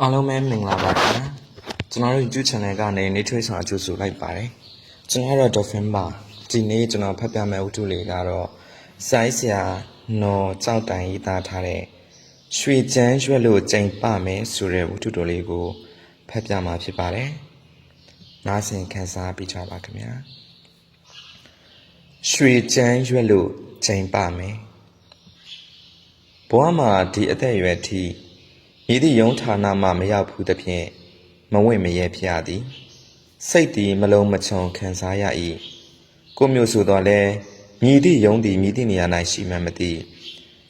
အားလုံးပဲမင်္ဂလာပါခင်ဗျာကျွန်တော်တို့ YouTube channel ကနေနေထွေးဆောင်အကျိုးဆိုလိုက်ပါတယ်ကျွန်တော်ကတော့ Dolphin ပါဒီနေ့ကျွန်တော်ဖတ်ပြမယ့်ဝတ္ထုလေးကတော့စိုင်းဆရာနော်ကြောက်တိုင်ရေးသားထားတဲ့ရွှေချမ်းရွက်လို့ကြိမ်ပမယ်ဆိုတဲ့ဝတ္ထုတော်လေးကိုဖတ်ပြမှာဖြစ်ပါတယ်နားဆင်ခန်းစားပြီးကြပါခင်ဗျာရွှေချမ်းရွက်လို့ကြိမ်ပမယ်ဘဝမှာဒီအသက်အရွယ်ထိ မည်သည့်ယုံဌာနမှမရောက်ဘူးသဖြင့်မဝင့်မရဲဖြစ်ရသည်စိတ်သည်မလုံးမချုံခံစားရ၏ကိုမျိုးဆိုတော့လဲမြည်သည့်ယုံသည်မြည်သည့်နေရာ၌ရှိမှန်းမသိ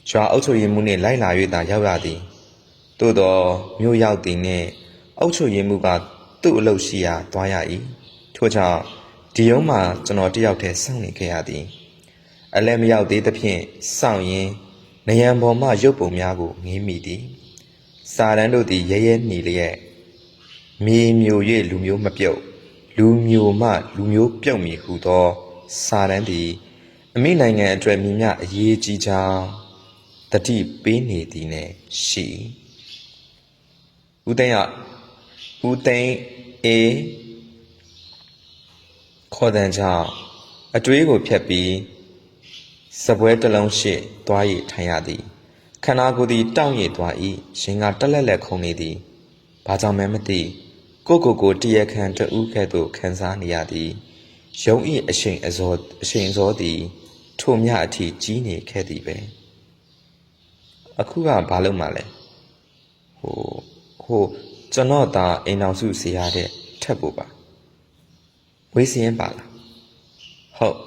ရွာအုပ်ချုပ်ရေးမှုနှင့်လိုက်လာ၍သာရောက်ရသည်သို့တော့မြို့ရောက်သည်နှင့်အုပ်ချုပ်ရေးမှုကသူ့အလုပ်ရှိရာသွားရ၏ထို့ကြောင့်ဒီယုံမှာကျွန်တော်တယောက်တည်းစောင့်နေခဲ့ရသည်အလဲမရောက်သေးသဖြင့်စောင့်ရင်းနယံပေါ်မှရုပ်ပုံများကိုငေးမိသည် စာရန်တို့သည်ရဲရဲနှီလျက်မြေမျိုး၍လူမျိုးမပြုတ်လူမျိုးမှလူမျိုးပြုတ်မည်ဟုသော စာရန်သည်အမိနိုင်ငံအတွက်မြင်မြအရေးကြီးကြောင်းတတိပေးနေသည်နှင့်ရှိဦးသိန်းရဦးသိန်းအေခေါ်တဲ့ကြောင့်အတွေးကိုဖြတ်ပြီးစပွဲတစ်လုံးရှိသွားရထိုင်ရသည် ခန္ဓာကိုယ်သည်တောင့်ရသွား၏ရှင်ကတက်လက်လက်ခုန်နေသည်ဘာကြောင့်မဲမသိကိုယ့်ကိုယ်ကိုတရခံတူးကဲ့သို့ခံစားနေရသည်ယုံ၏အရှိန်အစောအရှိန်စောသည်ထိုမြအထိကြီးနေခဲ့သည်ပဲအခုကဘာလုပ်မှလဲဟိုဟိုကျွန်တော်သာအိမ်အောင်စုစီရတဲ့ထက်ဖို့ပါဝေးစင်းပါလားဟုတ်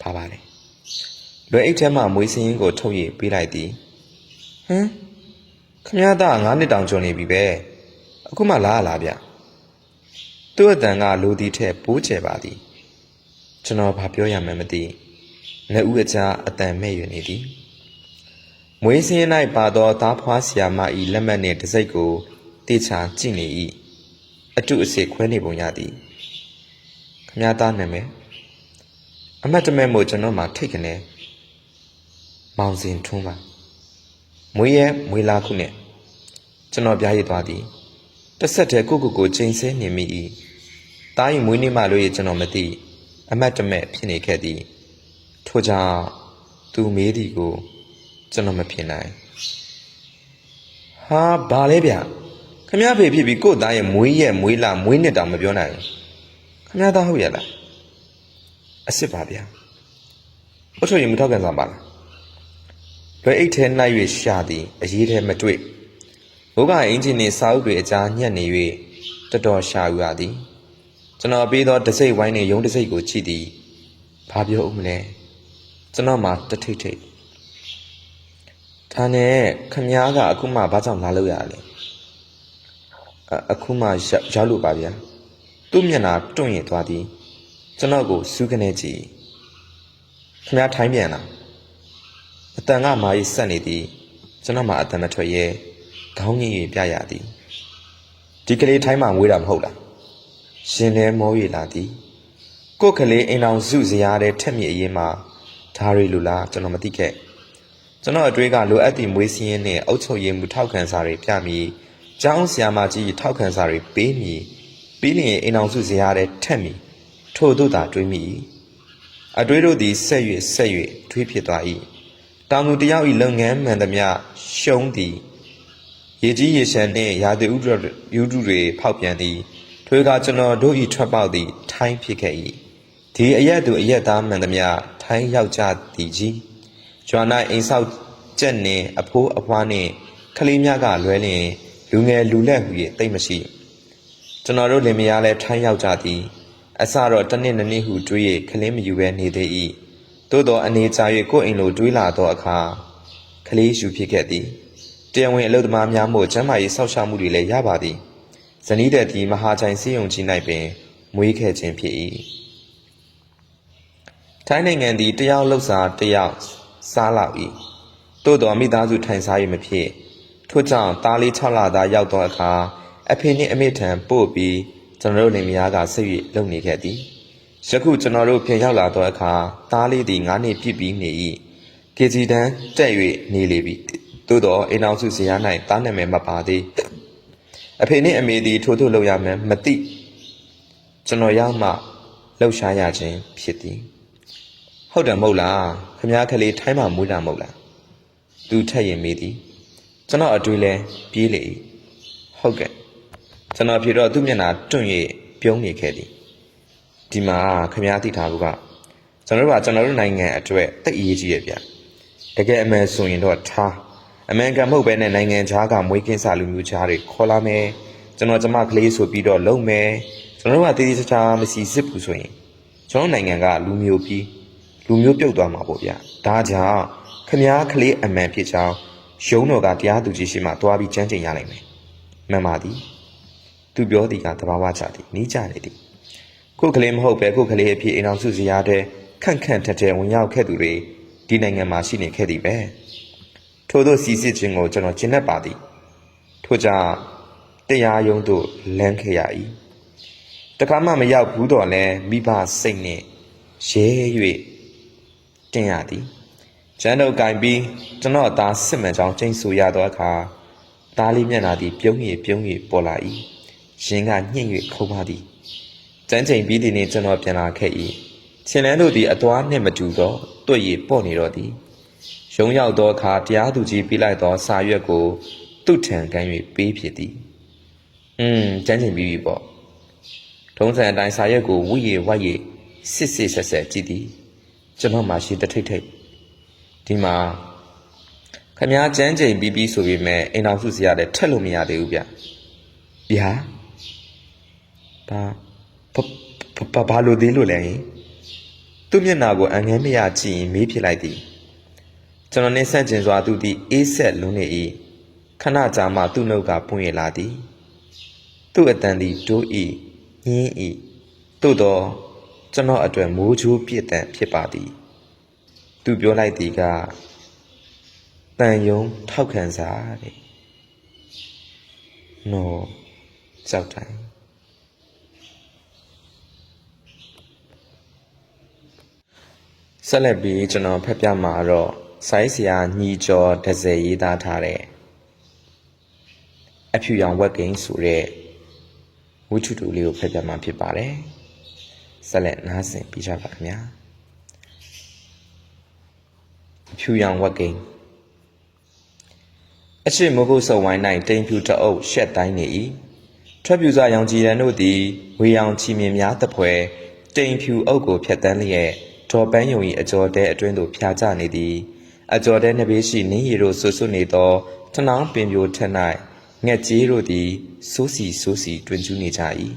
ပါပါလေလွယ်အိတ်ထဲမှမွေးစင်းကိုထုတ်ရပေးလိုက်သည် ဟမ်ခမရသား9နှစ်တောင်ကျော်နေပြီပဲအခုမှလာရလားဗျသူ့အတန်ကလူဒီထက်ပိုးကျယ်ပါသည်ကျွန်တော်ဘာပြောရမှန်းမသိနှစ်ဦးအကြားအတန်မဲ့ရနေသည်မွေးစင်း၌ပါသောသားဖွားဆရာမ၏လက်မှတ်နှင့်တစိုက်ကိုတေချာကြည့်နေ၏အတုအစေခွဲနေပုံရသည်ခမရသားနာမည်အမတ်တမဲ့မို့ကျွန်တော်မှထိတ်ကနေမောင်စင်ထွန်းပါ မွေးရဲမွေးလာခုနဲ့ကျွန်တော်ပြားရည်သွားသည်တစ်ဆက်တည်းကိုကိုကိုချိန်ဆနေမိ၏တားရင်မွေးနေမှလို့ရကျွန်တော်မသိအမတ်တမဲ့ဖြစ်နေခဲ့သည်ထို့ကြောင့်သူမေးသည်ကို ကျွန်တော်မဖြစ်နိုင်ဟာဘာလဲဗျခမရဖေဖြစ်ပြီးကို့သားရဲ့မွေးရဲမွေးလာမွေးနှစ်တောင်မပြောနိုင်ခမရသားဟုတ်ရလားအစ်စ်ပါဗျာအုတ်ထုတ်ရင်မထောက်ကန်စားပါလား လွယ်အိတ်ထဲ၌၍ရှာသည်အရေးထဲမတွေ့ဘုကအင်ဂျင်နှင့်စာအုပ်တွေအကြားညှက်နေ၍တော်တော်ရှာယူရသည်ကျွန်တော်ပေးသောတစိမ့်ဝိုင်းနှင့်ရုံးတစိမ့်ကိုကြည့်သည်ဘာပြောဦးမလဲကျွန်တော်မှတထိတ်ထိတ်ဒါနဲ့ခမားကအခုမှဘာကြောင့်လာလို့ရလဲအအခုမှရောက်ရောက်လို့ပါဗျာသူ့မျက်နှာတွန့်ရင်သွားသည်ကျွန်တော်ကိုစူးကနေကြည့်ခမားထိုင်းပြန်လား အတန်ကမာရီဆက်နေသည်ကျွန်တော်မှအတန်မထွက်ရဲခေါင်းငိ၍ပြရသည်ဒီကလေးထိုင်းမှမွေးတာမဟုတ်လားရှင်လဲမော၍လာသည်ကိုယ်ကလေးအိမ်အောင်စုစရာတဲ့ထက်မြအရင်မှာဓာရီလူလားကျွန်တော်မသိခဲ့ကျွန်တော်အတွေးကလိုအပ်သည့်မွေးစင်းရင်နဲ့အုတ်ချုပ်ရည်မှုထောက်ခံစာတွေပြမည်ကျောင်းဆရာမကြီးထောက်ခံစာတွေပေးမည်ပြီးလျင်အိမ်အောင်စုစရာတဲ့ထက်မည်ထို့သို့သာတွေးမိ၏အတွေးတို့သည်ဆက်၍ဆက်၍တွေးဖြစ်သွား၏ တောင်သူတယောက်၏လုပ်ငန်းမှန်သမျှရှုံးသည်ရေကြီးရေရှမ်းနှင့်ရာသီဥတုယူတုတွေဖောက်ပြန်သည်ထွေကကျွန်တော်တို့၏ထွက်ပေါက်သည်ထိုင်းဖြစ်ခဲ့၏ဒီအရက်သူအရက်သားမှန်သမျှထိုင်းရောက်ကြသည်ကြီးကျွမ်း၌အိမ်ဆောက်ကြက်နှင့်အဖိုးအဖွားနှင့်ကလေးများကလွဲလျင်လူငယ်လူလက်ဟူ၍တိတ်မရှိကျွန်တော်တို့လင်မယားလည်းထိုင်းရောက်ကြသည်အစတော့တစ်နှစ်နှစ်နှစ်ဟုတွေး၍ခလင်းမယူဘဲနေသေး၏ သို့သောအနေချာ၍ကိုယ်အိမ်လိုတွေးလာသောအခါခလေးယူဖြစ်ခဲ့သည်တရားဝင်အလုပ်သမားများမို့ကျမ်းမာရေးစောင့်ရှောက်မှုတွေလည်းရပါသည်ဇနီးတဲ့သည်မဟာချိုင်စေယုံကြီး၌ပင်မွေးခဲ့ခြင်းဖြစ်၏ထိုင်းနိုင်ငံသည်တယောက်လှုပ်စားတယောက်စားလောက်၏သို့တော်မိသားစုထိုင်စား၍မဖြစ်ထို့ကြောင့်သားလေး6လသားရောက်သောအခါအဖေနှင့်အမေထံပို့ပြီးကျွန်တော်တို့လင်မယားကဆိတ်၍လုံနေခဲ့သည် ယခုကျွန်တော်တို့ပြန်ရောက်လာသောအခါသားလေးသည်9နှစ်ပြည့်ပြီးနေ၏ကေဂျီတန်းတက်၍နေလေပြီသို့တော့အိမ်အောင်စုဇရာ၌သားနာမည်မပါသေးအဖေနဲ့အမေသည်ထို့ထို့လုပ်ရမှန်းမသိကျွန်တော်ရောက်မှလှုပ်ရှားရခြင်းဖြစ်သည်ဟုတ်တယ်မဟုတ်လားခမားကလေးထိုင်းမှမွေးတာမဟုတ်လားသူထက်ရင်မေးသည်ကျွန်တော်အတွေ့လဲပြေးလေ၏ဟုတ်ကဲ့ကျွန်တော်ဖြေတော့သူ့မျက်နှာတွန့်၍ပြုံးနေခဲ့သည် ဒီမှာခမားသိထားဘူးကကျွန်တော်တို့ကကျွန်တော်တို့နိုင်ငံအတွက်တိတ်အရေးကြီးရဲ့ဗျတကယ်အမှန်ဆိုရင်တော့ထားအမှန်ကန်မဟုတ်ပဲနဲ့နိုင်ငံခြားကမွေးကင်းစာလူမျိုးခြားတွေခေါ်လာမယ်ကျွန်တော်ကျမကလေးဆိုပြီးတော့လုံမယ်ကျွန်တော်တို့ကတည်တည်ချာချာမစီစစ်ဘူးဆိုရင်ကျွန်တော်နိုင်ငံကလူမျိုးပြီးလူမျိုးပြုတ်သွားမှာပေါ့ဗျဒါကြောင့်ခမားကလေးအမှန်ဖြစ်ကြောင်းရုံးတော်ကတရားသူကြီးရှိမှတွားပြီးကြမ်းကြင်ရနိုင်မယ်မှန်ပါသည်သူပြောသည်ကတဘာဝချသည်နီးကြနေသည် ခုကလေးမဟုတ်ပဲခုကလေးအဖြစ်အိမ်အောင်စုစရာတဲ့ခန့်ခန့်ထက်ထက်ဝင်ရောက်ခဲ့သူတွေဒီနိုင်ငံမှာရှိနေခဲ့သည်ပဲထို့သောစီစစ်ခြင်းကိုကျွန်တော်ကျင့်တတ်ပါသည်ထို့ကြောင့်တရားရုံးသို့လမ်းခဲ့ရ၏တခါမှမရောက်ဘူးတော့လဲမိဘစိတ်နဲ့ရဲ၍တင်ရသည်ကျန်းတို့ကင်ပြီးကျွန်တော်သားစစ်မှန်ကြောင်းကျိန်ဆူရသောအခါသားလေးမျက်နှာသည်ပြုံးရည်ပြုံးရည်ပေါ်လာ၏ရင်ကညှင့်၍ခုံပါသည် ကျန်းချိန်ပြီးသည်နှင့်ကျွန်တော်ပြန်လာခဲ့၏ချင်းလန်းတို့သည်အသွားနှင့်မတူတော့တွေ့ရပေါ့နေတော့သည်ရုံရောက်သောအခါတရားသူကြီးပြလိုက်သောစာရွက်ကို သူ့ထံကမ်း၍ပေးဖြစ်သည်อืมကျန်းချိန်ပြီးပြီပေါ့ထုံးစံအတိုင်းစာရွက်ကိုဝိရေဝိုက်ရေစစ်စစ်ဆက်ဆက်ကြည့်သည်ကျွန်တော်မှရှိတထိတ်ထိတ်ဒီမှာခမားကျန်းချိန်ပြီးပြီးဆိုပေမဲ့အိမ်တော်စုစရာလည်းထက်လို့မရသေးဘူးဗျဗျာဘာ ဘာဘာဘာလို့သေးလို့လဲဟင်သူ့မျက်နှာကိုအငဲမရကြည့်ရင်မေးဖြစ်လိုက်သည်ကျွန်တော်နဲ့ဆက်ကျင်စွာသူသည်အေးဆက်လုံးနေ၏ခဏကြာမှသူ့နှုတ်ကပွင့်ရလာသည်သူ့အတန်သည်တိုး၏ညင်း၏သို့တော့ကျွန်တော်အတွက်မိုးချိုးပြစ်တန်ဖြစ်ပါသည်သူပြောလိုက်သည်ကတန်ယုံထောက်ခံစားတဲ့နော်ကြောက်တိုင်း ဆက်လက်ပြီးကျွန်တော်ဖတ်ပြမှာတော့ဆိုင်းစရာညီကျော်ဒဇယ်ရေးသားထားတဲ့အဖြူရောင်ဝက်ကိန်းဆိုတဲ့ဝိထုတူလေးကိုဖတ်ပြမှာဖြစ်ပါတယ်ဆက်လက်နားဆင်ပြကြပါခင်ဗျာအဖြူရောင်ဝက်ကိန်းအရှိမဟုတ်ဆုံဝိုင်း၌တိမ်ဖြူတအုပ်ရှက်တိုင်းနေ၏ထွက်ပြူစွာရောင်ကြည်ရန်တို့သည်ဝေရောင်ချီမြင်များသဖွယ်တိမ်ဖြူအုပ်ကိုဖျက်တမ်းလျက် ဒေါ်ပန်းယုံ၏အကျော်တဲအတွင်းသို့ဖြာကျနေသည်အကျော်တဲနှစ်ဘေးရှိနင်းရီတို့ဆွဆွနေသောထနောင်းပင်ပြိုထက်၌ငှက်ကြီးတို့သည်စိုးစီစိုးစီတွင်ကျူးနေကြ၏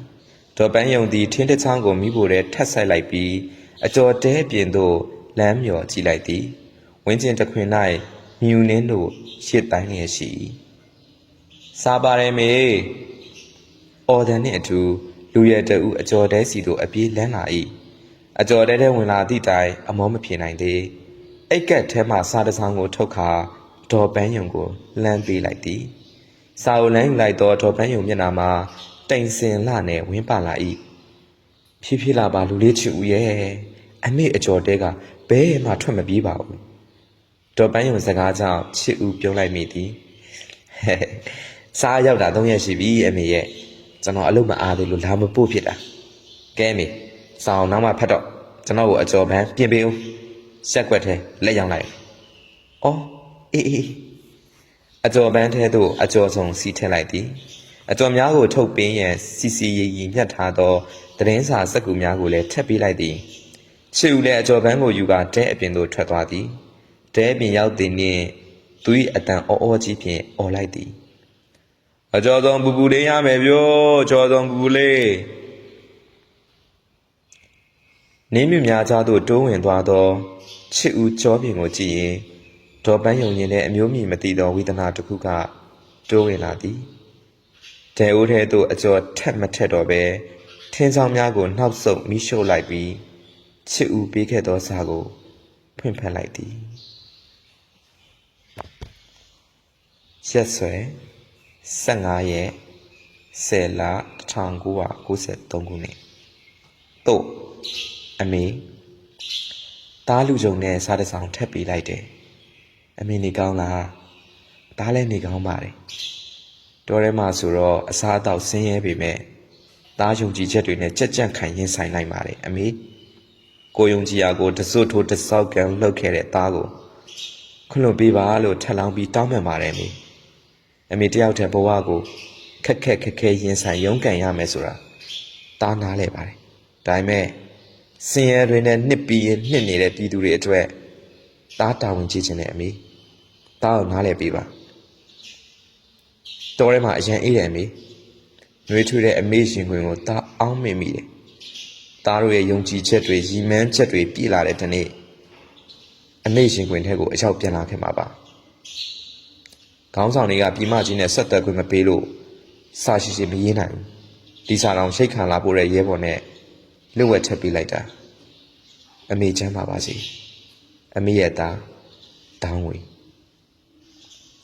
ဒေါ်ပန်းယုံသည်ထင်းတစ်ချောင်းကိုမိဖို့ထဲထက်ဆိုင်လိုက်ပြီးအကျော်တဲပြင်သို့လမ်းမြော်ကြည့်လိုက်သည်ဝင်းကျင်တစ်ခွင်၌မြူနှင်းတို့ရှစ်တိုင်းလျက်ရှိ၏စားပါရမေအော်ဒန်နှင့်အတူလူရဲတအူအကျော်တဲစီတို့အပြေးလန်းလာ၏ အကျော်တဲတဲဝင်လာသည့်တိုင်အမောမဖြေနိုင်သေးအိတ်ကက်ထဲမှစားတစောင်းကိုထုတ်ခါဒေါ်ပန်းယုံကိုလှမ်းပေးလိုက်သည်စာအုပ်လမ်းယူလိုက်သောဒေါ်ပန်းယုံမျက်နှာမှာတိမ်စင်လှနဲ့ဝင်းပါလာ၏ဖြည်းဖြည်းလာပါလူလေးချစ်ဦးရဲ့အမေအကျော်တဲကဘဲမှထွက်မပြေးပါဘူးဒေါ်ပန်းယုံစကားကြောင့်ချစ်ဦးပြုံးလိုက်မိသည်ဟဲ့စားရောက်တာ၃ရက်ရှိပြီအမေရဲ့ကျွန်တော်အလုပ်မအားသေးလို့လာမပို့ဖြစ်တာကဲမေ စောင်းနောက်မှဖတ်တော့ကျွန်တော်ကိုအကျော်ပန်းပြင်ပေးဦးဆက်ကွက်ထဲလက်ရောက်လိုက်အော်အေးအေးအကျော်ပန်းထဲသို့အကျော်ဆောင်စီထည့်လိုက်သည်အကျော်များကိုထုတ်ပင်းရန်စီစီရီရီညှက်ထားသောသတင်းစာစက်ကူများကိုလည်းထပ်ပေးလိုက်သည်ချစ်ဦးလည်းအကျော်ပန်းကိုယူကာတဲအပြင်သို့ထွက်သွားသည်တဲအပြင်ရောက်သည်နှင့်သူ၏အတန်အော်အော်ကြီးဖြင့်អော်လိုက်သည်အကျော်ဆောင်ပူပူလေးရမယ်ဗျို့ကျော်ဆောင်ပူပူလေး နေမြများကြားသို့တိုးဝင်သွားသောချစ်ဦးကြောပြင်ကိုကြည့်ရင်ဒေါ်ပန်းယုံရင်တဲ့အမျိုးမြည်မသိသောဝေဒနာတစ်ခုကတိုးဝင်လာသည်ဒဲအိုးထဲသို့အကျော်ထက်မထက်တော့ပဲထင်းဆောင်များကိုနှောက်ဆုပ်မိရှို့လိုက်ပြီးချစ်ဦးပေးခဲ့သောစာကိုဖွင့်ဖက်လိုက်သည်ရက်ဆွဲ15ရက်10လ1993ခုနှစ်တို့ အမေသားလူကြုံနဲ့စားတစ်ဆောင်ထပ်ပေးလိုက်တယ်အမေနေကောင်းလားသားလည်းနေကောင်းပါတယ်တော်ထဲမှာဆိုတော့အစားအသောက်ဆင်းရဲပေမဲ့သားယုံကြည်ချက်တွေနဲ့ကြက်ကြန့်ခံရင်ဆိုင်နိုင်ပါတယ်အမေကိုယုံကြည်ရာကိုတစွတ်ထိုးတစောက်ကံလှုပ်ခဲ့တဲ့သားကိုခွင့်လွှတ်ပေးပါလို့ထပ်လောင်းပြီးတောင်းပန်ပါတယ်အမေအမေတယောက်တည်းဘဝကိုခက်ခက်ခက်ခဲရင်ဆိုင်ရုန်းကန်ရမယ်ဆိုတာသားနားလဲပါတယ်ဒါပေမဲ့ ဆင်းရဲတွေနဲ့နှစ်ပြီးရင်နှစ်နေတဲ့ပြည်သူတွေအတွက်သားတာဝန်ကြီးခြင်းနဲ့အမေသားကိုနားလဲပေးပါတော်ထဲမှာအရန်အေးတယ်အမေနှွေးထွေးတဲ့အမေရှင်ခွင်ကိုတာအောင်းမိမိတယ်သားတို့ရဲ့ယုံကြည်ချက်တွေရည်မှန်းချက်တွေပြည့်လာတဲ့ဒီနေ့အမေရှင်ခွင်ထဲကိုအရောက်ပြန်လာခဲ့မှာပါခေါင်းဆောင်တွေကပြည်မကြီးနဲ့ဆက်သွယ်ခွင့်မပေးလို့စာရှိရှိမရေးနိုင်ဘူးဒီစာတော်ရှိတ်ခံလာဖို့တဲ့ရဲဘော်နဲ့ လွတ်ဝက်ထပ်ပေးလိုက်တာအမေချမ်းပါပါစေအမေရဲ့သားတောင်းဝေ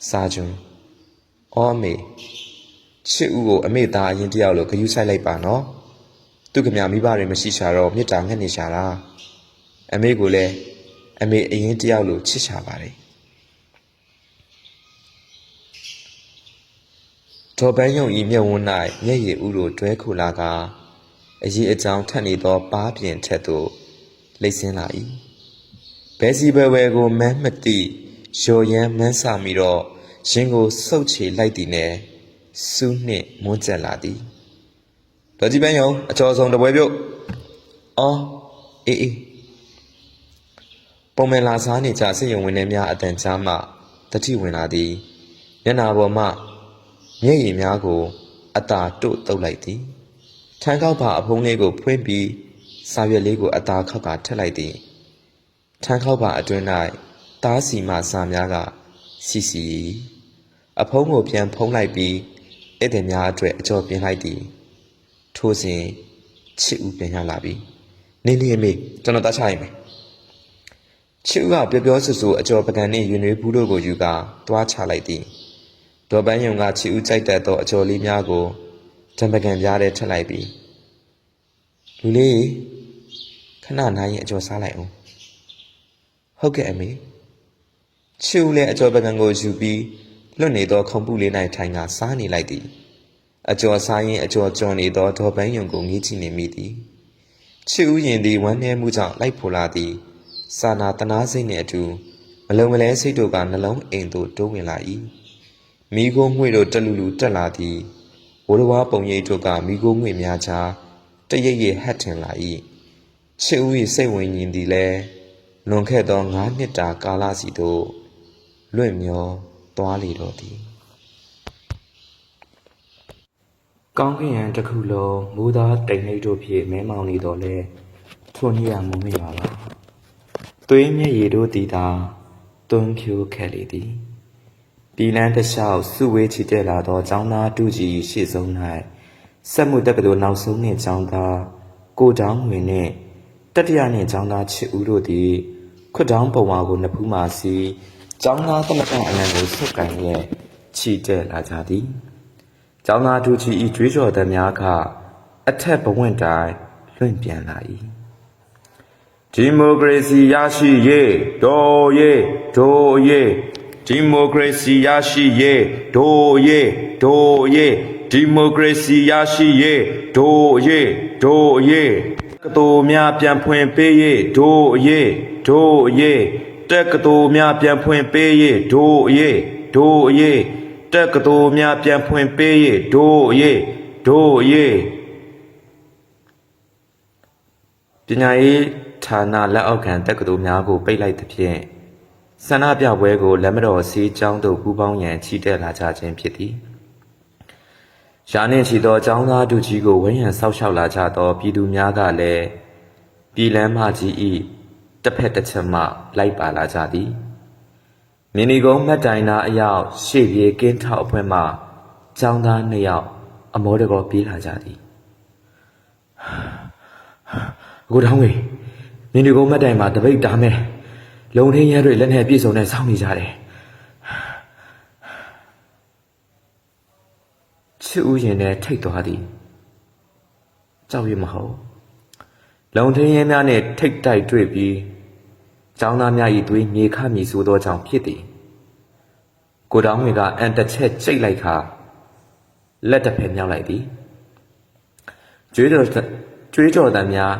စာကျွန်းအော်အမေချစ်ဦးကိုအမေသားအရင်တယောက်လို့ဂယုဆိုင်လိုက်ပါနော်သူကမြမိဘတွေမရှိရှာတော့မေတ္တာငှက်နေရှာတာအမေကိုလည်းအမေအရင်တယောက်လို့ချစ်ရှာပါတယ်ဒေါ်ပန်းယုံဤမျက်ဝန်း၌မျက်ရည်ဥတို့တွဲခုလာက အရေးအကြောင်းထက်နေသောပါးပြင်ထက်သို့လိမ့်ဆင်းလာ၏ဘဲစီဘဲဝဲကိုမမ်းမတိရော်ရမ်းမန်းဆမိတော့ရင်ကိုစုပ်ချေလိုက်သည်နဲ့စူးနှင့်မွန်းကျက်လာသည်ဒေါ်ကြီးပန်းယုံအကျော်ဆုံးတပွဲပြုတ်အော်အေးအေးပုံမှန်လာစားနေကြစိတ်ယုံဝင်နေများအတန်ကြားမှတတိဝင်လာသည်မျက်နာပေါ်မှမျက်ရည်များကိုအသာတို့တုပ်လိုက်သည် ထန်းကောက်ပါအဖုံးလေးကိုဖွင့်ပြီးစာရွက်လေးကိုအသာခောက်ကထက်လိုက်သည်ထန်းခောက်ပါအတွင်း၌သားစီမစာများကစီစီအဖုံးကိုပြန်ဖုံးလိုက်ပြီးဧည့်သည်များအတွက်အကျော်ပြင်လိုက်သည်ထို့စဉ်ချစ်ဦးပြန်ရလာပြီနေနေအမေကျွန်တော်တတ်ချရင်မယ်ချစ်ဦးကပြောပြောဆူဆူအကျော်ပကံနှင့်ယူနွေးဘူးတို့ကိုယူကာတွားချလိုက်သည်ဒေါ်ပန်းယုံကချစ်ဦးကြိုက်တတ်သောအကျော်လေးများကို တံပကံပြားထဲထည့်လိုက်ပြီးလူလေးခဏနားရင်အကျော်စားလိုက်အောင်ဟုတ်ကဲ့အမေချစ်ဦးလည်းအကျော်ပကံကိုယူပြီးလွတ်နေသောခုံပူလေး၌ထိုင်ကစားနေလိုက်သည်အကျော်စားရင်အကျော်ကြော်နေသောဒေါ်ပန်းယုံကိုငေးကြည့်နေမိသည်ချစ်ဦးရင်သည်ဝမ်းနည်းမှုကြောင့်လိုက်ဖိုလာသည်စာနာတနာစိတ်နှင့်အတူမလုံမလဲစိတ်တို့ကနှလုံးအိမ်သို့တိုးဝင်လာ၏မိโกငွေတို့တက်လူလူတက်လာသည် ဝရဝါပုံရိပ်တို့ကမိโกငွေများချာတရိပ်ရိပ်ဟတ်ထင်လာ၏ချစ်ဦး၏စိတ်ဝင်ရင်သည်လည်းလွန်ခဲ့သော၅နှစ်တာကာလစီသို့လွင့်မျောသွားလေတော့သည်ကောင်းကင်ရန်တစ်ခုလုံးမူသားတိမ်နှိပ်တို့ဖြင့်မဲမောင်နေတော့လဲထွန်းညရမုံမိပါပါသွေးမျက်ရည်တို့တည်တာတွန်းဖြိုးခဲ့လေသည် ပြည်လန်းတစ်လျှောက်စုဝေးချီတက်လာသောចောင်းသားတူကြီးရှေ့ဆုံး၌စက်မှုတက္ကသိုလ်နောက်ဆုံးနှင့်ចောင်းသားကိုတောင်းဝင်နှင့်တတိယနှင့်ចောင်းသားချစ်ဦးတို့သည်ခွတ်တောင်းပုံဝါကိုနှစ်ဖူးမှစီចောင်းသားသမကအနံကိုဆုပ်ကန်လျက်ချီတက်လာကြသည်ចောင်းသားတူကြီးဤကြွေးကြော်သံများကအထက်ဘဝင့်တိုင်းလွင့်ပြန်လာ၏ဒီမိုကရေစီရရှိရေးဒေါ်ရေးဒို့ရေး ဒီမိုကရေစီရရှိရေးဒို့ရေးဒို့ရေးဒီမိုကရေစီရရှိရေးဒို့ရေးဒို့ရေးကတော်များပြန်ဖွင့်ပေးရေးဒို့ရေးဒို့ရေးတက်ကတော်များပြန်ဖွင့်ပေးရေးဒို့ရေးဒို့ရေးတက်ကတော်များပြန်ဖွင့်ပေးရေးဒို့ရေးဒို့ရေးပညာရေးဌာနလက်အောက်ခံတက္ကသိုလ်များကိုပိတ်လိုက်သဖြင့် ဆန္ဒပြပွဲကိုလက်မတော်စီးကျောင်းသို့ပူးပေါင်းရန်ချီတက်လာကြခြင်းဖြစ်သည်။ရာနှင့်ချီသောကျောင်းသားတို့ကြီးကိုဝန်းရံဆောက်ရှောက်လာကြသောပြည်သူများကလည်းပြည်လမ်းမကြီး၏တစ်ဖက်တစ်ချက်မှလိုက်ပါလာကြသည်။မင်းဒီကုန်းမှတ်တိုင်နာအရောက်ရှေ့ပြေကင်းထောက်အဖွဲ့မှကျောင်းသားနှစ်ယောက်အမောတကောပြေးလာကြသည်။ကိုတောင်းဝေမင်းဒီကုန်းမှတ်တိုင်မှာတပိတ်တားမယ်။ လုံထင်းရဲတွေလက်နဲ့ပြည့်စုံနဲ့စောင့်နေကြတယ်ချစ်ဦးရင်နဲ့ထိတ်သွားသည်ကြောက်ရွံ့မဟုတ်လုံထင်းရဲများနဲ့ထိတ်တိုက်တွေ့ပြီးကျောင်းသားများ၏သွေးမြေခမြေဆိုးသောကြောင့်ဖြစ်သည်ကိုတောင်းဝင်ကအန်တစ်ချက်ကြိတ်လိုက်ခါလက်တစ်ဖက်မြောက်လိုက်သည်ကျွေးတော်ကျွေးကြော်တန်များ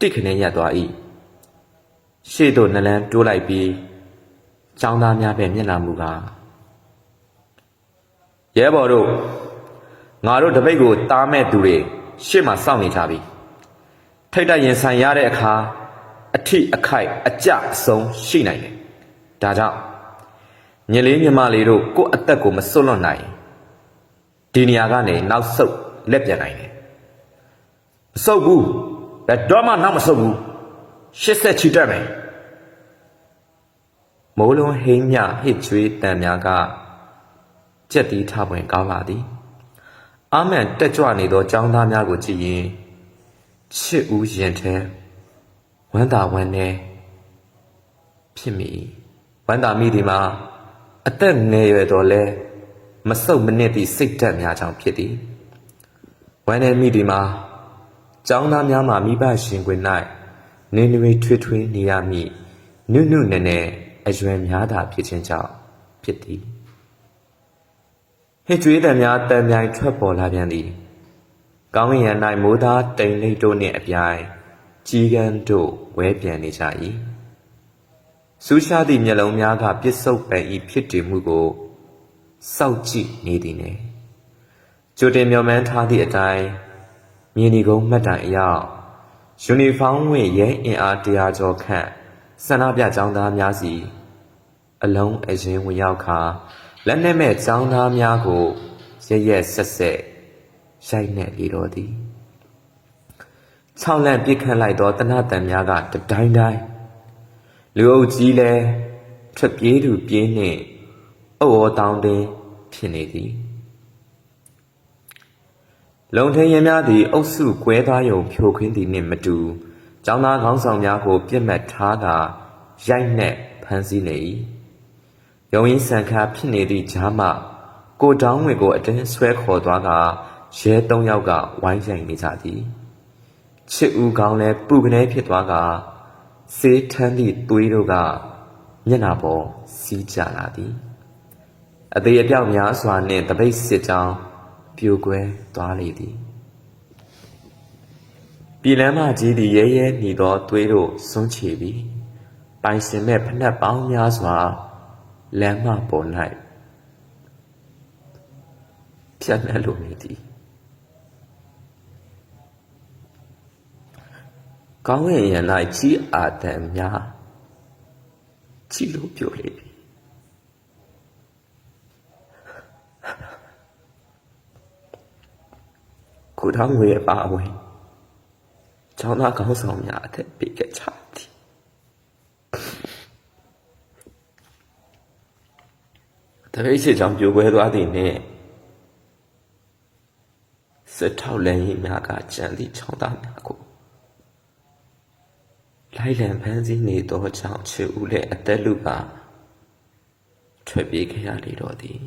တိတ်ခနဲ့ရပ်သွား၏ ရှေ့သို့နလန်းတိုးလိုက်ပြီးចောင်းသားများပဲမျက်နှာမူကားရဲဘော်တို့ငါတို့တပိတ်ကိုတားမဲ့သူတွေရှေ့မှာစောင့်နေကြပြီထိတ်တိုက်ရင်ဆိုင်ရတဲ့အခါအထိအခိုက်အကြအဆုံးရှိနိုင်တယ်ဒါကြောင့်ညီလေးညီမလေးတို့ကိုယ့်အသက်ကိုမစွန့်လွတ်နိုင်ရင်ဒီနေရာကနေနောက်ဆုတ်လက်ပြန်နိုင်တယ်မဆုတ်ဘူးဘယ်တော့မှနောက်မဆုတ်ဘူး ရှစ်ဆက်ချီတက်မယ်မိုးလုံးဟိမ့်မြဟစ်ချွေးတန်များကကြက်တီးထပွင့်ကောင်းလာသည်အာမန်တက်ကြွနေသောចောင်းသားများကိုကြည့်ရင်ချစ်ဦးရင်ထဲဝမ်းသာဝမ်းနေဖြစ်မိဝမ်းသာမိဒီမှာအသက်ငယ်ရွယ်တော်လဲမဆုတ်မနစ်သည့်စိတ်ဓာတ်များကြောင့်ဖြစ်သည်ဝမ်းနေမိဒီမှာကျောင်းသားများမှာမိဘရှင်ခွင်၌ နေနွေထွေးထွေးနေရမည်နုနုနဲ့နဲ့အရွယ်များသာဖြစ်ခြင်းကြောင့်ဖြစ်သည်ဟစ်ကြွေးတံများတံမြိုင်ထွက်ပေါ်လာပြန်သည်ကောင်းကင်ယံ၌မိုးသားတိမ်လိပ်တို့နှင့်အပြိုင်ကြီးကန်းတို့ဝဲပြန်နေကြ၏စူးရှားသည့်မျက်လုံးများကပြစ်ဆုပ်ပန်ဤဖြစ်တည်မှုကိုစောက်ကြည့်နေသည်နှင့်ကြိုတင်မျှော်မှန်းထားသည့်အတိုင်းမြင်းဒီကုန်းမှတ်တိုင်အရောက် ယူနီဖောင်းဝင်ရဲအင်အားတရာကျော်ခန့်ဆန္ဒပြចောင်းသားများစီအလုံးအရင်ဝင်ရောက်ခါလက်နဲ့မဲ့ចောင်းသားများကိုရရက်ဆက်ဆက်ရိုက်နှက်လေတော်သည်ခြောက်လန့်ပြစ်ခတ်လိုက်သောတနတ်တန်များကတတိုင်းတိုင်းလူအုပ်ကြီးလဲထွက်ပြေးသူပြေးနှင့်အုပ်အောတောင်းတင်းဖြစ်နေသည် လုံထင်းရင်များသည်အုပ်စုကွဲသွားယုံဖြိုခွင်းသည်နှင့်မတူចောင်းသားခေါင်းဆောင်များကိုပြစ်မှတ်ထားကာရိုက်နှက်ဖမ်းဆီးနေ၏ရုံရင်းဆန်ခါဖြစ်နေသည့်ဂျားမှကိုတောင်းငွေကိုအတင်းဆွဲခေါ်သွားကာရဲသုံးယောက်ကဝိုင်းဆိုင်နေကြသည်ချစ်ဦးကောင်းလဲပူကနေဖြစ်သွားကာစေးထမ်းသည့်သွေးတို့ကမျက်နှာပေါ်စီးကြလာသည်အသေးအပြောက်များစွာနှင့်တပိတ်စစ်ကြောင်း ပြိုကွဲသွားလေသည်ပြည်လမ်းမကြီးသည်ရဲရဲหนีသောသွေးတို့စွန့်ချီပြီးပိုင်စင်မဲ့ဖနှက်ပေါင်းများစွာလမ်းမပေါ်၌ဖြတ်နှက်လိုနေသည်ကောင်းကင်ယံ၌ကြီးအာတန်များချီလိုပြိုလေပြီ ကိုထောင်းငွေအပါအဝင်ကျောင်းသားကောင်းဆောင်များအထက်ပေးခဲ့ချသည်တပိတ်ချစ်ကြောင့်ပြိုကွဲသွားသည်နှင့်စစ်ထောက်လန်ရင်များကကြံသည့်ချောင်းသားများကိုလိုက်လံဖမ်းဆီးနေသောကြောင့်ချစ်ဦးလည်းအသက်လူပါထွက်ပြေးခဲ့ရလေတော့သည်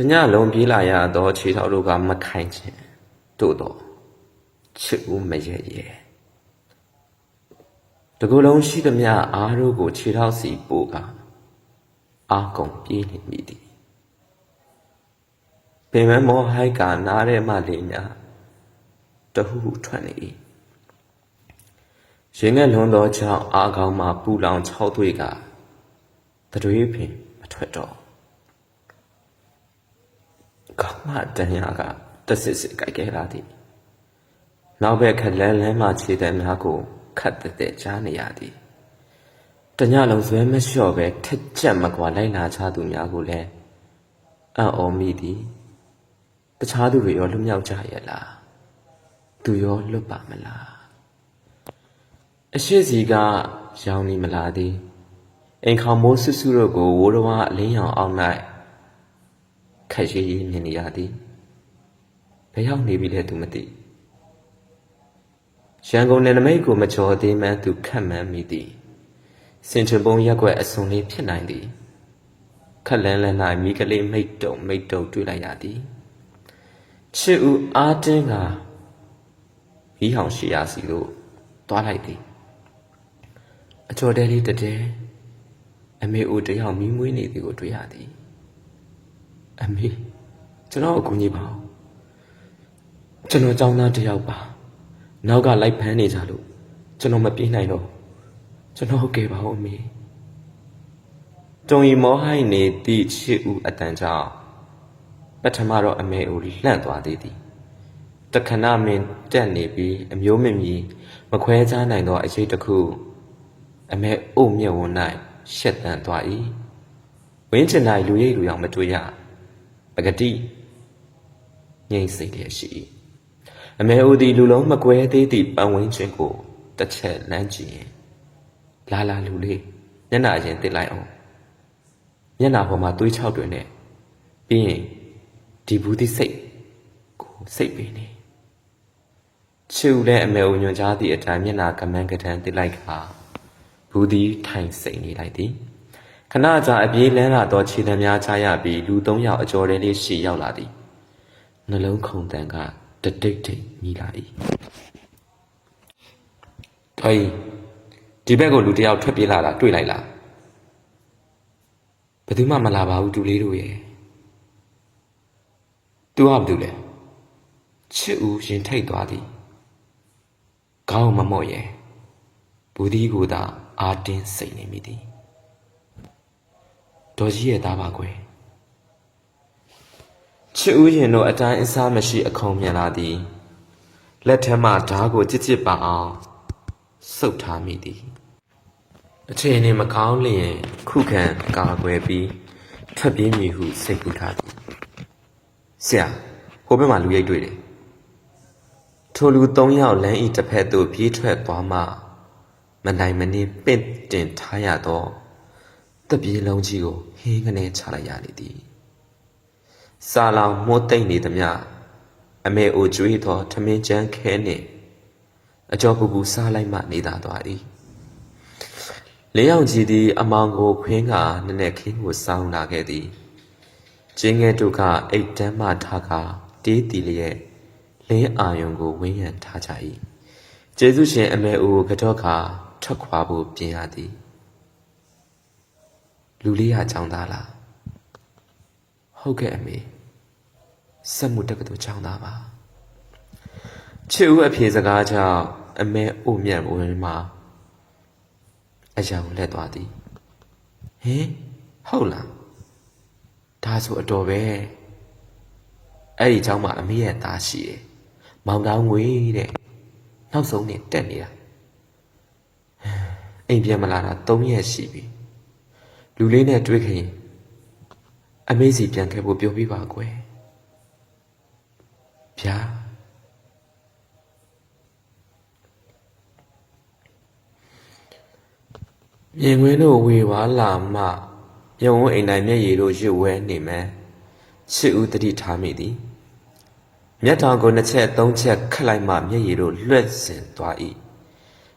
တညလုံးပြေးလာရသောခြေထောက်တို့ကမခိုင်ခြင်းတို့တော့ချစ်ဦးမရဲရဲတကူလုံးရှိသမျှအားတို့ကိုခြေထောက်စီပို့ကအာကုန်ပြေးနေမိသည်ပင်မမောဟိုက်ကနားထဲမှလေးများတဟုဟုထွက်နေ၏ရင်ငယ်လွန်သောကြောင့်အာခေါင်းမှပူလောင်ခြောက်သွေးကတတွေးပင်မထွက်တော့ ကောင်းမတန်ရာကတဆစ်စစ်ကြိုက်ခဲ့လာသည်နောက်ဘက်ခက်လန်းလန်းမှခြေတံများကိုခတ်တဲ့တဲ့ကြားနေရသည်တညလုံးဇွဲမလျှော့ပဲထက်ကြက်မကွာလိုက်လာချသူများကိုလည်းအံ့ဩမိသည်တခြားသူတွေရောလွတ်မြောက်ကြရဲ့လားသူရောလွတ်ပါမလားအရှိစီကရောင်နေမလာသည်အိမ်ခေါမိုးဆွဆွတို့ကိုဝိုးတော်အလင်းရောင်အောင်၌ ခက်ရီရီမြင်နေရသည်ဘယ်ရောက်နေပြီလဲသူမသိရန်ကုန်နယ်နမိတ်ကိုမကျော်သေးမှန်းသူခတ်မှန်းမိသည်စင်ချပုံရက်ွက်အစုံလေးဖြစ်နိုင်သည်ခက်လန်းလန်း၌မိကလေးမိတ်တုံမိတ်တုံတွေ့လိုက်ရသည်ချစ်ဦးအားတင်းကဟီးဟောင်ရှိရစီသို့သွားလိုက်သည်အကျော်တဲလေးတတဲအမေအိုတယောက်မီးမွေးနေသည်ကိုတွေ့ရသည် အမေကျွန်တော်အကူကြီးပါဦးကျွန်တော်ကြောင်းသားတယောက်ပါနောက်ကလိုက်ဖမ်းနေကြလို့ကျွန်တော်မပြေးနိုင်တော့ကျွန်တော်ကယ်ပါဦးအမေတုံရီမောဟိုင်းနေသည့်ချစ်ဦးအတန်ကြောင့်ပထမတော့အမေအိုလှန့်သွားသေးသည်တခဏမင်းတက်နေပြီးအမျိုးမမီမခွဲခြားနိုင်သောအရေးတစ်ခုအမဲအုပ်မြက်ဝန်း၌ရှက်တန်သွား၏ဝင်းချင်၌လူရိပ်လူရောက်မတွေ့ရ ပဂတိငြိမ့်စိတ်လျက်ရှိ၏အမဲဦးသည်လူလုံးမကွဲသေးသည့်ပန်ဝင်းချင်းကိုတစ်ချက်လမ်းကြည့်ရင်လာလာလူလေးမျက်နှာအရင်တစ်လိုက်အောင်မျက်နှာပေါ်မှာသွေးချောက်တွေနဲ့ပြီးရင်ဒီဘူးသည့်စိတ်ကိုစိတ်ပေးနေချူလည်းအမေကိုညွန်ကြားသည့်အတိုင်းမျက်နာကမန်းကတန်းတိလိုက်ခါဘူးသည်ထိုင်စိတ်နေလိုက်သည် ခဏကြာအပြေးလန်းလာသောခြေတံများချရပြီးလူသုံးယောက်အကျော်တဲလေးရှီရောက်လာသည်နှလုံးခုန်တန်ကတတိတ်တိတ်မြည်လာ၏ထိုင်ဒီဘက်ကိုလူတစ်ယောက်ထွက်ပြေးလာတာတွေ့လိုက်လားဘယ်သူမှမလာပါဘူးတူလေးတို့ရဲ့သူကဘာလုပ်လဲချစ်ဦးရင်ထိတ်သွားသည်ခေါင်းမမော့ရဲ့ဘူဒီကိုသာအာတင်းစိတ်နေမိသည် ဒေါ်ကြီးရဲ့သားပါကွယ်ချစ်ဦးရင်တို့အတိုင်းအစားမရှိအခုံမြန်လာသည်လက်ထက်မှဓားကိုကြစ်ကြစ်ပါအောင်စုပ်ထားမိသည်အချိန်နဲ့မကောင်းလျင်ခုခံကာကွယ်ပြီးထွက်ပြေးမည်ဟုစိတ်ကူးထားသည်ဆရာဟိုဘက်မှာလူရိပ်တွေ့တယ်ထိုလူသုံးယောက်လမ်းဤတစ်ဖက်သို့ပြေးထွက်သွားမှမနိုင်မနှင်းပင့်တင်ထားရသော တပြေးလုံးကြီးကိုဟင်းကနေချလိုက်ရလေသည်စာလောင်မိုးတိတ်နေသည်မြအမေအိုကျွေးသောထမင်းချမ်းခဲနှင့်အကျော်ပူပူစားလိုက်မှနေသာသွား၏လေးယောက်ကြီးသည် အမောင်ကိုခွင်းကနည်းနည်းခင်းကိုစောင်းလာခဲ့သည်ကျင်းငယ်တို့ကအိတ်တမ်းမှထားကတေးတီလျက်လင်းအာယုံကိုဝင်းရံထားကြ၏ကျေးဇူးရှင်အမေအိုကတော့ခါထွက်ခွာဖို့ပြင်ရသည် လူလေးရចောင်းသားလားဟုတ်ကဲ့အမေစက်မှုတက္ကသိုလ်ចောင်းသားပါချစ်ဦးအဖြေစကားကြောင့်အမေအိုမြတ်ဝင်မှာအယောင်လက်သွားသည်ဟင်ဟုတ်လားဒါဆိုအတော်ပဲ အဲ့ဒီเจ้าမှာအမေရဲ့သားရှိတယ်။မောင်ကောင်းငွေတဲ့။နောက်ဆုံးနဲ့တက်နေတာ။အိမ်ပြန်မလာတာ၃ရက်ရှိပြီ။ လူလေးနဲ့တွေ့ခင်အမေစီပြန်ခဲ့ဖို့ပြောပြပါကွယ်။ဗျာမြင်ကွင်းတို့ဝေဝါလာမှရုံဝအိမ်တိုင်းမျက်ရည်တို့ရွတ်ဝဲနေမယ်။ချစ်ဦးတတိထားမိသည်။မျက်တောင်ကိုနှစ်ချက်သုံးချက်ခတ်လိုက်မှမျက်ရည်တို့လွှတ်စင်သွား၏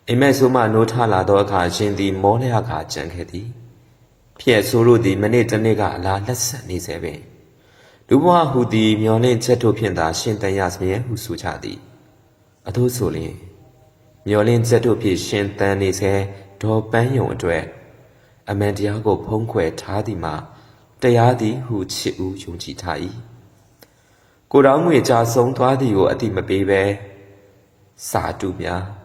အိမ်မက်ဆိုးမှနိုးထလာသောအခါရှင်သည်မောလျခါကြံခဲ့သည် ဖြစ်ဆိုးတို့သည်မနေ့တစ်နေ့ကအလားလက်ဆက်နေစေပင်လူဘဝဟူသည်မျောလင့်ချက်တို့ဖြင့်သာရှင်တန်ရစမြဲဟုဆိုကြသည်အထို့ဆိုလျင်မျောလင့်ချက်တို့ဖြင့်ရှင်တန်နေစေဒေါ်ပန်းယုံအတွက်အမှန်တရားကိုဖုံးကွယ်ထားသည်မှာတရားသည်ဟုချစ်ဦးယုံကြည်ထား၏ကိုတော်ငွေကြာဆုံးသွားသည်ကိုအတိမပေးပဲစာတူများ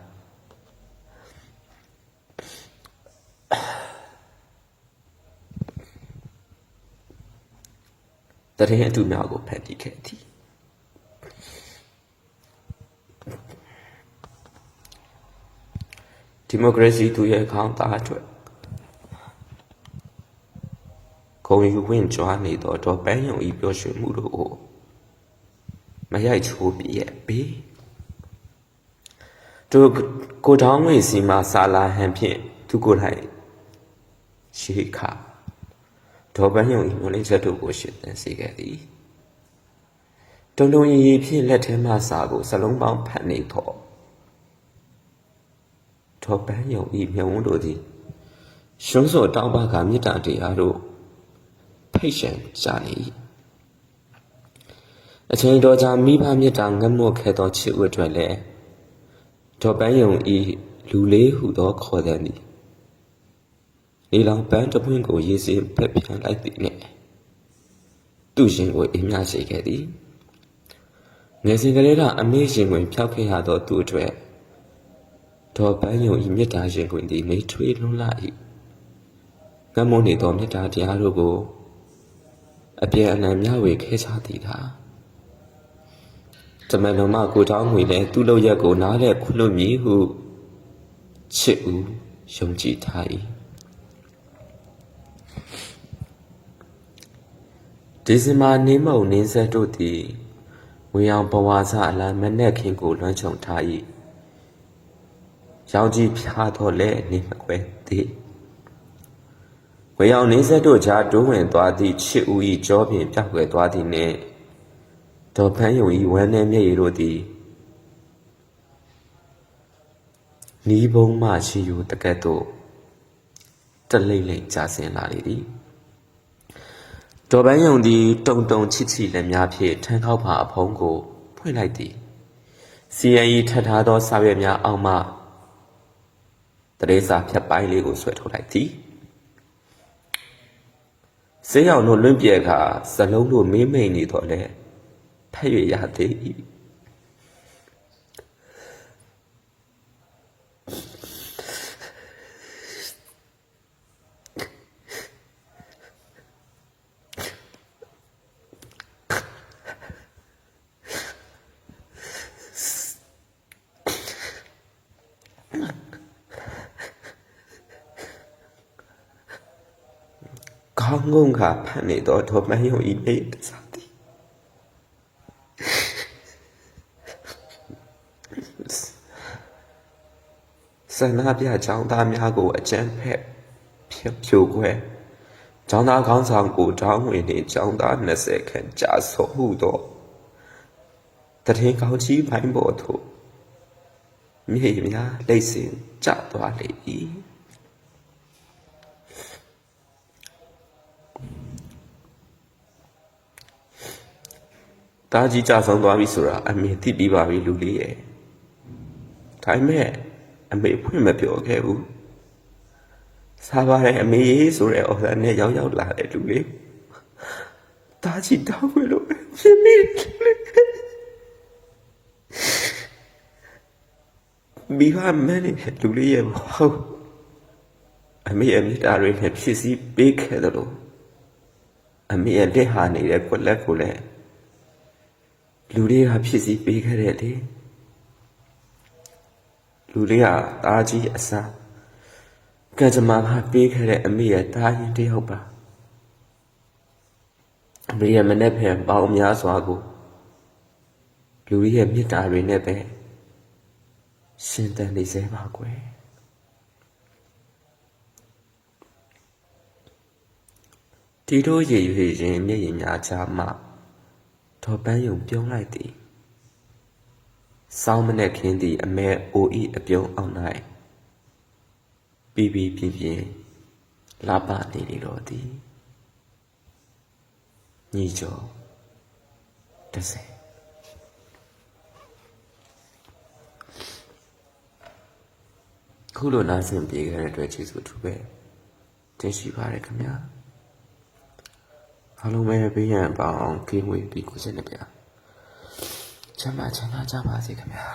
တရင်အတူများကိုဖန်တီးခဲ့သည်ဒီမိုကရေစီသူရဲ့ခေါင်းသားအတွက်ဂုံယူဝင်ကြွားနေသောဒေါ်ပန်းယုံဤပျော်ရွှင်မှုတို့ကိုမရိုက်ချိုးပြရဲ့ဘေးတို့ကိုတောင်းငွေစီမှာစာလာဟန်ဖြင့်သူကိုယ်တိုင်ရှိခ ဒေါ်ပန်းယုံဤမျိုးလေးချက်တို့ကိုရှင်းသင်စေခဲ့သည်တုံတုံရီရီဖြင့်လက်ထဲမှစာကိုစလုံးပေါင်းဖတ်နေသောဒေါ်ပန်းယုံဤမြုံတို့သည်ရှုံးစောတောင်းပကမေတ္တာတရားတို့ဖိတ်ရှံကြနေ၏အချိန်တော်ကြာမိဘမေတ္တာငတ်မော့ခဲ့သောချစ်ဦးအတွက်လည်းဒေါ်ပန်းယုံဤလူလေးဟုသောခေါ်တဲ့သည် နေနေလောင်ပန်းတစ်ပွင့်ကိုရေးစင်းဖက်ပြန်လိုက်သည်နဲ့သူ့ရှင်ကိုအိမ်မြရှိခဲ့သည်ငယ်စဉ်ကလေးကအမေရှင်ဝင်ဖြောက်ခဲ့ရသောသူ့အတွက်ဒေါ်ပန်းယုံဤမေတ္တာရှင်တွင်သည်နေထွေးလွန်းလာ၏ငတ်မွနေသောမေတ္တာတရားတို့ကိုအပြန်အလှန်မျှဝေခဲ့ကြသည်သာတမန်တော်မကိုတောင်းငွေလည်းသူ့လောက်ရက်ကိုနားလဲခွလွတ်မည်ဟုချစ်ဦးယုံကြည်ထား၏ ဒီဇင်ဘာနေမုံနင်းဆက်တို့သည်ဝေအောင်ဘဝစအလံမနဲ့ခင်ကိုလွှမ်းခြုံထား၏ရောင်ကြီးဖြားတော့လဲနေမကွယ်သည်ဝေအောင်နင်းဆက်တို့ကြားတိုးဝင်သွားသည့်ချစ်ဦး၏ကြောပြင်ပြောက်ွယ်သွားသည်နှင့်ဒေါ်ဖန်းယုံ၏ဝမ်းနဲ့မျက်ရည်တို့သည်နီးဘုံမှချီယူတကက်တို့တလိမ့်လိမ့်ကြာဆင်းလာလေသည် ဒေါ်ပန်းယုံသည်တုံတုံချစ်ချစ်လက်များဖြင့်ထန်းခေါက်ပါအဖုံးကိုဖွင့်လိုက်သည်စီယန်ဤထပ်ထားသောစာရွက်များအောက်မှတရေစာဖြတ်ပိုင်းလေးကိုဆွဲထုတ်လိုက်သည်ဆေးရောင်တို့လွင့်ပြဲခါစလုံးတို့မေးမိန်နေတော့လေဖက်၍ရသေး၏ခေါ င်းငုံခါဖန်နေတော့ဒေါ်မန်းယုံဤမိတ်တစားသည်ဆန္ဒပြចောင်းသားများကိုအကြမ်းဖက်ဖြိုဖြိုခွဲចောင်းသားခေါင်းဆောင်ကိုတောင်းဝင်နေចောင်းသား20ခန့်ကြာဆုံးမှုတော့တရင်ကောင်းကြီးပိုင်းပေါ်သို့မြေများလိမ့်စင်ကျသွားလေ၏ တားကြီးကြဆုံးသွားပြီဆိုတာအမေသိပြီးပါပြီလူလေးရဲ့ဒါပေမဲ့အမေဖွင့်မပြောခဲ့ဘူးစားပါတယ်အမေဆိုတဲ့အော်ဒါနဲ့ရောက်ရောက်လာတဲ့လူလေးတားကြီးတောင်းဝင်လို့ပဲဖြစ်မိတယ်မိဘမန်းနေတဲ့လူလေးရဲ့ဟုတ်အမေအမိတာတွေနဲ့ဖြစ်စီပေးခဲ့တယ်လို့အမေရဲ့လက်ဟာနေတဲ့ကွက်လက်ကိုလည်း လူလေးကဖြစ်စီပေးခဲ့တဲ့လေလူလေးကတားကြီးအစားကကြမ္မာကပေးခဲ့တဲ့အမေရဲ့တားရင်တယောက်ပါအမေရဲ့မနဲ့ဖန်ပေါင်းများစွာကိုလူလေးရဲ့မေတ္တာတွေနဲ့ပဲရှင်တန်နေစေပါကွယ်ဒီတို့ရည်ရွယ်ရင်မျက်ရည်များချမှ ဒေါ်ပန်းယုံပြုံးလိုက်သည်စောင်းမနဲ့ခင်းသည်အမဲအိုဤအပြုံးအောင်၌ပြီးပြီးပြင်းပြင်းလာပနေလေတော့သည်ညီကျော်တစ်ဆယ်ခုလိုနားဆင်ပြေခဲ့တဲ့အတွက်ကျေးဇူးအထူးပဲတင်ရှိပါတယ်ခင်ဗျာ အားလုံးပဲဘေးရန်ပေါအောင်ကင်းဝေးပြီးကိုစနေပြချမ်းသာချမ်းသာကြပါစေခင်ဗျာ